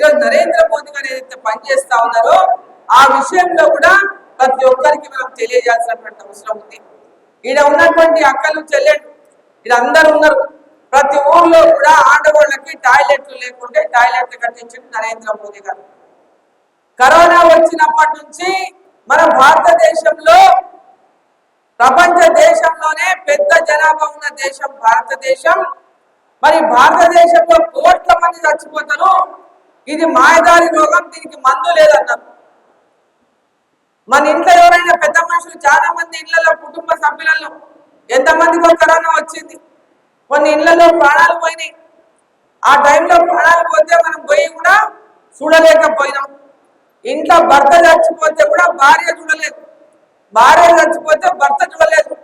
ఈరోజు నరేంద్ర మోదీ గారు ఏదైతే పనిచేస్తా ఉన్నారో ఆ విషయంలో కూడా ప్రతి ఒక్కరికి మనం తెలియజేయాల్సినటువంటి అవసరం ఉంది. ఈడ ఉన్నటువంటి అక్కలు చెల్లెళ్ళు ఈడ అందరూ ఉన్నారు. ప్రతి ఊర్లో కూడా ఆడవాళ్ళకి టాయిలెట్లు లేకుంటే టాయిలెట్లు కట్టించింది నరేంద్ర మోదీ గారు. కరోనా వచ్చినప్పటి నుంచి మన భారతదేశంలో ప్రపంచ దేశంలోనే పెద్ద జనాభా ఉన్న దేశం భారతదేశం. మరి భారతదేశంలో కోట్ల మంది చచ్చిపోతారు. ఇది మాయదారి రోగం దీనికి మందు లేదన్నారు. మన ఇంట్లో ఎవరైనా పెద్ద మనుషులు చాలా మంది ఇళ్ళలో కుటుంబ సభ్యులలో ఎంతమందికో కరోనా వచ్చింది. కొన్ని ఇళ్ళలో ప్రాణాలు పోయినాయి. ఆ టైంలో ప్రాణాలు పోతే మనం పోయి కూడా చూడలేకపోయినాం. ఇంట్లో భర్త చచ్చిపోతే కూడా భార్య చూడలేదు. భార్య చచ్చిపోతే భర్త చూడలేదు.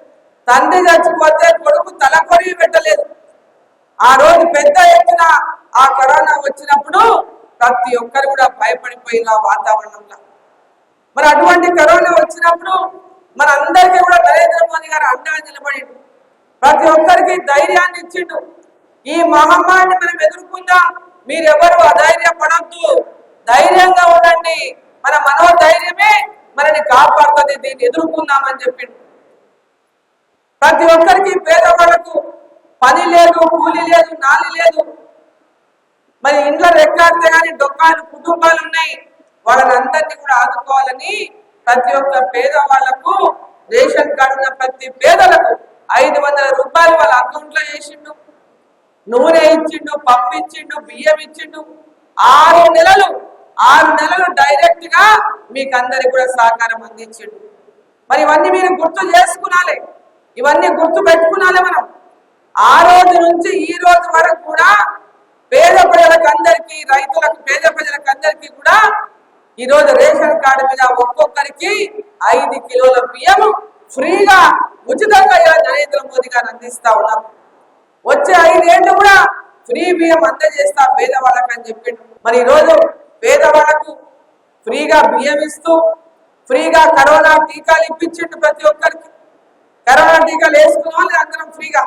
తండ్రి చచ్చిపోతే కొడుకు తలకొరి పెట్టలేదు. ఆ రోజు పెద్ద ఎత్తున ఆ కరోనా వచ్చినప్పుడు ప్రతి ఒక్కరు కూడా భయపడిపోయిన వాతావరణంలో. మరి అటువంటి కరోనా వచ్చినప్పుడు మన అందరికీ కూడా నరేంద్ర మోదీ గారు అండగా నిలబడిండు. ప్రతి ఒక్కరికి ధైర్యాన్ని ఇచ్చిండు. ఈ మహమ్మారిని మనం ఎదుర్కొందాం? మీరెవరు అధైర్యపడద్దు. ధైర్యంగా ఉండండి. మన మనోధైర్యమే మనని కాపాడుతుంది. దీన్ని ఎదుర్కొందామని చెప్పిండు. ప్రతి ఒక్కరికి పేదవాళ్ళకు పని లేదు కూలి లేదు నాలి లేదు. మరి ఇంట్లో రెక్కాడితే కానీ డొక్కాలు కుటుంబాలు ఉన్నాయి. వాళ్ళని అందరినీ కూడా ఆదుకోవాలని ప్రతి ఒక్క పేదవాళ్ళకు రేషన్ కార్డు ఉన్న ప్రతి పేదలకు ఐదు వందల రూపాయలు వాళ్ళ అకౌంట్లో వేసిండు. నూనె ఇచ్చిండు పప్పు ఇచ్చిండు బియ్యం ఇచ్చిండు. ఆరు నెలలు ఆరు నెలలు డైరెక్ట్గా మీకు అందరికి కూడా సహకారం అందించిండు. మరి ఇవన్నీ మీరు గుర్తు చేసుకునాలి. ఇవన్నీ గుర్తు పెట్టుకునాలి మనం. ఆ రోజు నుంచి ఈ రోజు వరకు కూడా ఈ రోజు రేషన్ కార్డు మీద ఒక్కొక్కరికి ఐదు కిలోల బియ్యం ఫ్రీగా ఉచితంగా ఇలా నరేంద్ర మోదీ గారు అందిస్తా ఉన్నారు. వచ్చే ఐదేళ్ళు కూడా ఫ్రీ బియ్యం అందజేస్తా పేదవాళ్ళకి అని చెప్పిండు. మరి ఈరోజు పేదవాళ్ళకు ఫ్రీగా బియ్యం ఇస్తూ ఫ్రీగా కరోనా టీకాలు ఇప్పించిండు ప్రతి ఒక్కరికి. కరోనా టీకాలు వేసుకున్న వాళ్ళు అందరం ఫ్రీగా.